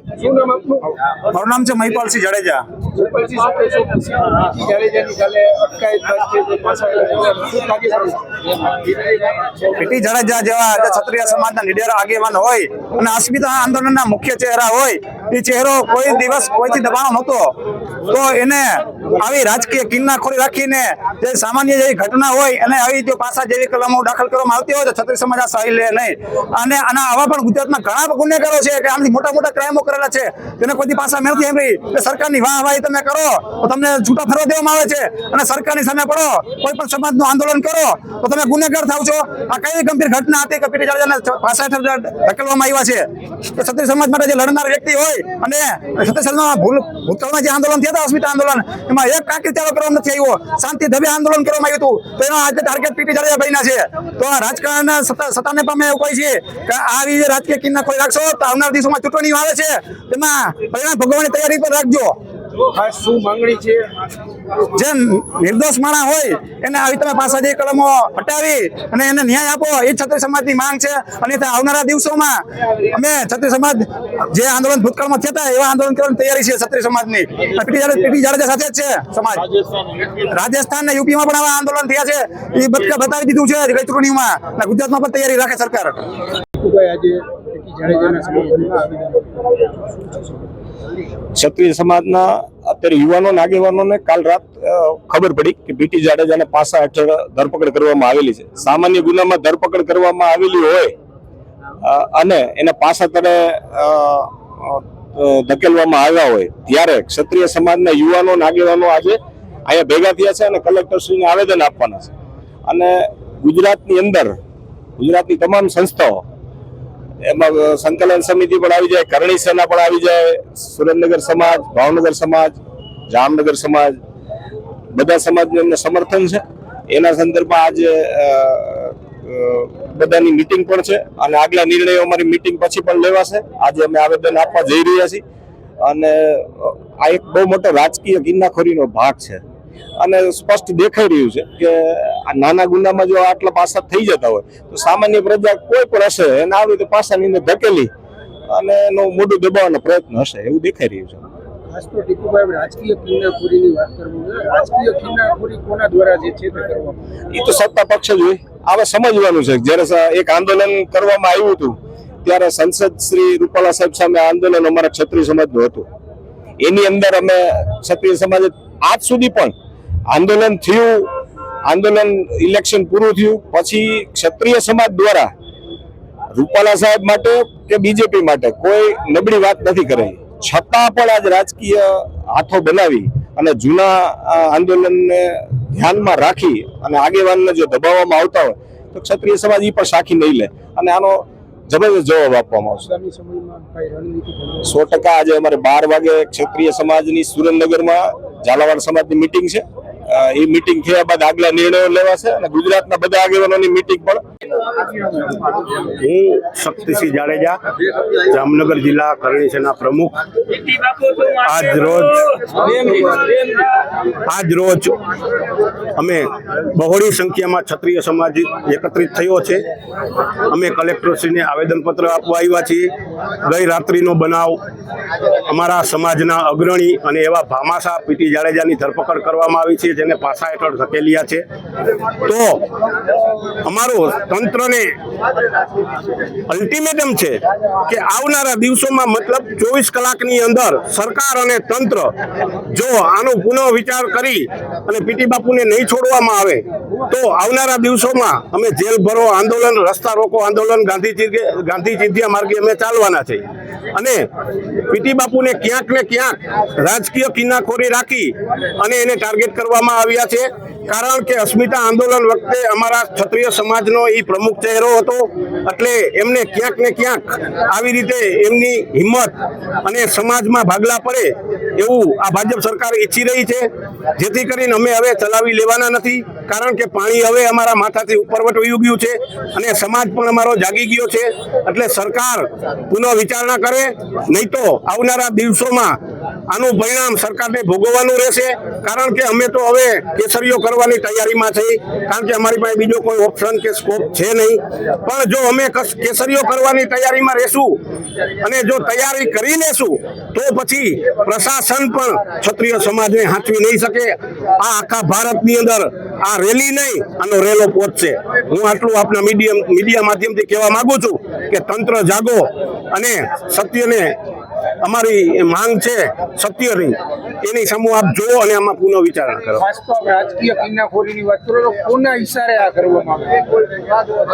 Yeah. મારું નામ છે મહિપાલસિંહ જાડેજા. પીટી જાડેજા જેવા ક્ષત્રિય સમાજના લીડર આગેવાન હોય અને અસ્મિતા આંદોલનના મુખ્ય ચહેરા હોય એ ચહેરો કોઈ દિવસ કોઈથી દબાણો નહોતો. તો એને આવી રાજકીય કિન્નાખોરી રાખીને જે સામાન્ય જેવી ઘટના હોય અને આવી જો પાસા જેવી કલમો દાખલ કરવામાં આવતી હોય તો ક્ષત્રિય સમાજ આ સહી લે નહીં. અને આના આવા પણ ગુજરાતમાં ઘણા ગુનેગારો છે કે આમથી મોટા મોટા ક્રાઇમો કરેલા છે. તેને કોઈ પાછા પાસા મેળવતી એમ રહી સરકારની વાહ વાહી તમે કરો, તો તમને છૂટા ફરવા દેવામાં આવે છે. અને સરકારની સામે પડો, કોઈ પણ સમાજનું આંદોલન કરો, તો તમે ગુનેગાર થાવ છો. આ કઈ ગંભીર ઘટના હતી કે પીટી જાડેજાને પાછા ધકેલવામાં આવ્યા છે? તો ક્ષત્રિય સમાજ માટે જે લડનાર વ્યક્તિ હોય, અને ક્ષત્રિય સમાજમાં ભૂલ ભૂતકાળમાં જે આંદોલન થયા હતા, અસ્મિતા આંદોલન, એમાં એક કાંકરી ચાલો કરવામાં નથી આવ્યો. શાંતિ ધબે આંદોલન કરવામાં આવ્યું હતું. તો એનો આજે ટાર્ગેટ પીટી જાડેજા બન્યા છે. તો આ રાજકારણ સત્તા સત્તાને પામે એવું કોઈ છે કે આવી રાજકીય કિન્ના કોઈ રાખશો, તો આવનાર દિવસોમાં ચૂંટણીઓ આવે છે. તેમાં પરિણામ ભોગવવાની તૈયારી પર રાખજો. ખાસ શું માંગણી છે? જે નિર્દોષ માણા હોય એને આવી તમે પાસા જે કલમો હટાવી અને એને ન્યાય આપો એ છત્રી સમાજની માંગ છે. અને આવનારા દિવસોમાં અમે છત્રી સમાજ જે આંદોલન ભૂતકાળમાં થયા હતા એવા આંદોલન કરવાની તૈયારી છે છત્રી સમાજની. ની પીટી જાડેજા સાથે જ છે સમાજ. રાજસ્થાન ને યુપીમાં પણ આવા આંદોલન થયા છે. એ બધા બતાવી દીધું છે ગઈ ચૂંટણીમાં ગુજરાતમાં પણ તૈયારી રાખે સરકાર. ક્ષત્રિય સમાજના અત્યારે યુવાનો આગેવાનોને કાલ રાત ખબર પડી કે બીટી જાડેજાને પાસા હેઠળ ધરપકડ કરવામાં આવેલી છે. સામાન્ય ગુનામાં ધરપકડ કરવામાં આવેલી હોય અને એને પાસા તળે ધકેલવામાં આવ્યા હોય, ત્યારે ક્ષત્રિય સમાજના યુવાનો આગેવાનો આજે અહીંયા ભેગા થયા છે અને કલેક્ટરશ્રીને આવેદન આપવાના છે. અને ગુજરાતની અંદર, ગુજરાતની તમામ સંસ્થાઓ એમાં સંકલન સમિતિ પણ આવી જાય, કરણી સેના પણ આવી જાય, સુરેન્દ્રનગર સમાજ, ભાવનગર સમાજ, જામનગર સમાજ, બધા સમાજનું એમને સમર્થન છે. એના સંદર્ભમાં આજે બધાની મિટિંગ પણ છે અને આગલા નિર્ણયો અમારી મિટિંગ પછી પણ લેવાશે. આજે અમે આવેદન આપવા જઈ રહ્યા છીએ. અને આ એક બહુ મોટો રાજકીય ગિન્નાખોરીનો ભાગ છે. અને સ્પષ્ટ દેખાઈ રહ્યું છે કે આ નાના ગુનામાં જો આટલા પાસા થઈ જતા હોય તો સામાન્ય પ્રજા કોઈ પણ હશે એને આવી રીતે પાસાની અંદર ધકેલી અને એનું મોઢું દબાવવાનો પ્રયત્ન હશે એવું દેખાઈ રહ્યું છે. ખાસ તો ટીપુભાઈ રાજકીય કિન્નાખોરીની વાત કરવી રાજકીય કિન્નાખોરી કોના દ્વારા જે છે તે કરવામાં એ તો સત્તા પક્ષ જ હોય. આવા સમજવાનું છે. જ્યારે એક આંદોલન કરવામાં આવ્યું હતું ત્યારે સંસદ શ્રી રૂપાલા સાહેબ સામે આંદોલન અમારા ક્ષત્રિય સમાજનું હતું. એની અંદર અમે ક્ષત્રિય સમાજે આજ સુધી પણ આંદોલન થયું, આંદોલન ઇલેક્શન પૂરું થયું. પછી ક્ષત્રિય સમાજ દ્વારા રૂપાલા સાહેબ માટે કે બીજેપી માટે કોઈ નબળી વાત નથી કરેલી છતાં પણ આજ રાજકીય હાથો બનાવી અને જૂના આંદોલનને ધ્યાનમાં રાખી અને આગેવાનને જો દબાવવામાં આવતા હોય, તો ક્ષત્રિય સમાજ એ પણ સાખી નહીં લે. અને આનો જબરદસ્ત જવાબ આપવામાં આવશે. સો ટકા આજે અમારે બાર વાગે ક્ષત્રિય સમાજની સુરેન્દ્રનગરમાં ઝાલાવાડ સમાજની મિટિંગ છે. એ મિટિંગ થયા બાદ આગલા નિર્ણયો લેવાશે અને ગુજરાતના બધા આગેવાનોની મિટિંગ પણ. હું શક્તિસિંહ જાડેજા જામનગર જિલ્લા કરણી સેના પ્રમુખ. આજ રોજ આજ રોજ અમે બહોળી સંખ્યામાં ક્ષત્રિય સમાજ એકત્રિત થયો છે. અમે કલેક્ટરશ્રીને આવેદનપત્ર આપવા આવ્યા છીએ. ગઈ રાત્રિનો બનાવ અમારા સમાજના અગ્રણી અને એવા ભામાસા પીટી જાડેજાની ધરપકડ કરવામાં આવી છે, જેને પાસા હેઠળ ધકેલ્યા છે. તો અમારું તંત્રને અલ્ટિમેટમ છે કે આવનારા દિવસોમાં મતલબ ચોવીસ કલાકની અંદર સરકાર અને તંત્ર જો આનો પુનઃ વિચાર કરી અને પીટી બાપુને નહીં છોડવામાં આવે, તો આવનારા દિવસોમાં અમે જેલ ભરો આંદોલન, રસ્તા રોકો આંદોલન ગાંધી ગાંધીજી માર્ગે અમે ચાલવાના છે. અને પીટી બાપુને ક્યાંક ને ક્યાંક રાજકીય કિન્નાખોરી રાખી અને એને ટાર્ગેટ કરવામાં આવ્યા છે. કારણ કે અસ્મિતા આંદોલન વખતે અમારા ક્ષત્રિય સમાજનો એ પ્રમુખ ચહેરો હતો. એટલે એમને ક્યાંક ને ક્યાંક આવી રીતે એમની હિંમત અને સમાજમાં ભાગલા પડે એવું આ ભાજપ સરકાર ઈચ્છી રહી છે. જેથી કરીને અમે હવે ચલાવી લેવાના નથી. કારણ કે પાણી હવે અમારા માથાથી ઉપરવટ વયું ગયું છે અને સમાજ પણ અમારો જાગી ગયો છે. એટલે સરકાર પુનઃ વિચારણા કરે, નહીં તો આવનારા દિવસોમાં આનું પરિણામ સરકારને ભોગવવાનું રહેશે. કારણ કે અમે તો હવે કેસરીઓ કરવાની તૈયારીમાં છીએ. કારણ કે અમારી પાસે બીજો કોઈ ઓપ્શન કે સ્કોપ છે નહીં. પણ જો અમે કેસરીઓ કરવાની તૈયારીમાં રહેશું અને જો તૈયારી કરી લેશું, તો પછી પ્રશાસન પણ ક્ષત્રિય સમાજને હાંચવી નહીં શકે. આ આખા ભારતની અંદર આ રેલી નહીં, આનો રેલો પહોંચશે. હું આટલું આપના મીડિયમ, મીડિયા માધ્યમથી કહેવા માંગુ છું કે તંત્ર જાગો અને સત્યને અમારી માંગ છે સત્યની. એની સમૂહ આપ જુઓ અને આમાં પુનઃ વિચારણા કરો. ખાસ તો રાજકીય કિન્નાખોરીની વાત કરો તો કોના ઈશારે આ કરવામાં આવે?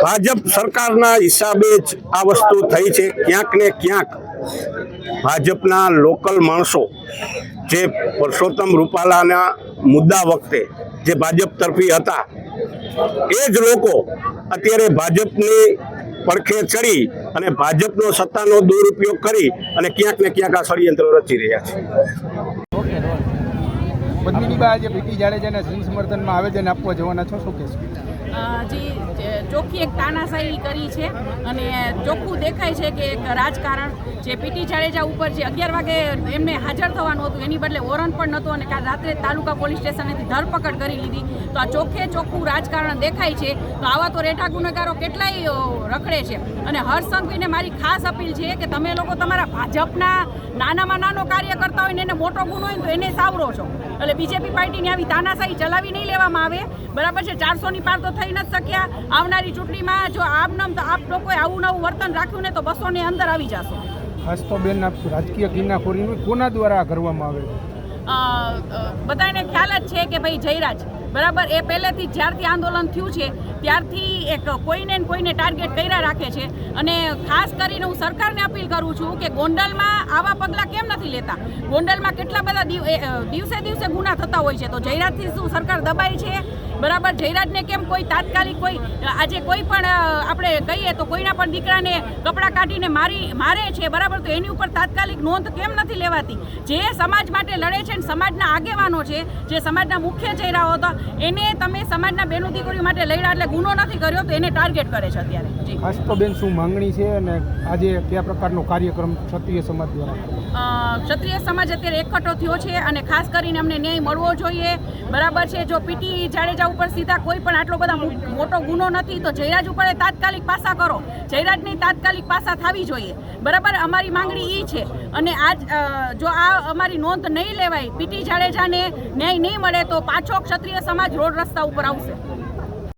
ભાજપ સરકારના હિસાબે જ આ વસ્તુ થઈ છે ક્યાંક ને ક્યાંક. ભાજપના લોકલ માણસો જે પરસોત્તમ રૂપાલાના મુદ્દા વખતે જે ભાજપ તરફી હતા એ જ લોકો અત્યારે ભાજપની પડખે ચડી અને ભાજપનો સત્તાનો દુરુપયોગ કરી અને ક્યાંક ને ક્યાંક આ ષડયંત્ર રચી રહ્યા છે. પદ્મિની બા આજે પીટી જાડેજાને સિંહ સમર્થનમાં આવેદન આપવા જવાના છો શું કહેશો? ચોખ્ખી એક તાનાશાહી કરી છે અને ચોખ્ખું દેખાય છે કે એક રાજકારણ જે પીટી જાડેજા ઉપર જે અગિયાર વાગે એમને હાજર થવાનું હતું, એની બદલે વોરંટ પણ નહોતું અને કાલ રાત્રે તાલુકા પોલીસ સ્ટેશનેથી ધરપકડ કરી લીધી. તો આ ચોખ્ખે ચોખ્ખું રાજકારણ દેખાય છે. તો આવા તો રેઠા ગુનેગારો કેટલાય રખડે છે. અને હર્ષ સંઘવીને મારી ખાસ અપીલ છે કે તમે લોકો તમારા ભાજપના નાનામાં નાનો કાર્ય કરતા હોય ને એને મોટો ગુનો હોય તો એને સાવરો છો. એટલે બીજેપી પાર્ટીની આવી તાનાશાહી ચલાવી નહીં લેવામાં આવે. બરાબર છે, ચારસોની પાર તો થઈ નથી શક્યા. આવનારી ચૂંટણીમાં જો આમ નામ તો આપ લોકોએ આવું નવું વર્તન રાખ્યું ને તો બસો ની અંદર આવી જશો. ખાસ તો બેન રાજકીય કિન્નાખોરીનું કોના દ્વારા કરવામાં આવે? બધાને ખ્યાલ જ છે કે ભાઈ જયરાજ, બરાબર? એ પહેલેથી જ્યારથી આંદોલન થયું છે, ત્યારથી એક કોઈને કોઈને ટાર્ગેટ કર્યા રાખે છે. અને ખાસ કરીને હું સરકારને અપીલ કરું છું કે ગોંડલમાં આવા પગલાં કેમ નથી લેતા? ગોંડલમાં કેટલા બધા દિવ- દિવસે દિવસે ગુના થતા હોય છે. તો જયરાજથી શું સરકાર દબાઈ છે? બરાબર? જયરાજને કેમ કોઈ તાત્કાલિક કોઈ, આજે કોઈ પણ આપણે કહીએ તો કોઈના પણ દીકરાને કપડાં કાઢીને મારી, મારે છે, બરાબર? તો એની ઉપર તાત્કાલિક નોંધ કેમ નથી લેવાતી? જે સમાજ માટે લડે છે ને સમાજના આગેવાનો છે જે સમાજના મુખ્ય ચહેરાઓ હતા એને તમે સમાજના બેનો દીકરીઓ માટે લડ્યા એટલે ગુનો નથી કર્યો તો એને ટાર્ગેટ કરે છે અત્યારે. જી. ખાસ તો બેન શું માંગણી છે અને આજે કયા પ્રકારનો કાર્યક્રમ ક્ષત્રિય સમાજ દ્વારા? ક્ષત્રિય સમાજ અત્યારે એકઠો થયો છે અને ખાસ કરીને અમને ન્યાય મળવો જોઈએ. બરાબર છે જો પીટી જાડેજા ઉપર સીધા કોઈ પણ આટલો બધા મોટો ગુનો નથી તો જયરાજ ઉપર તાત્કાલિક પાસા કરો. જયરાજની તાત્કાલિક પાસા થવી જોઈએ. બરાબર અમારી માંગણી એ છે. અને આજ જો આ અમારી નોંધ નહીં લેવાય પીટી જાડેજાને ન્યાય નહીં મળે તો પાછો ક્ષત્રિય સમાજ રોડ રસ્તા ઉપર આવશે.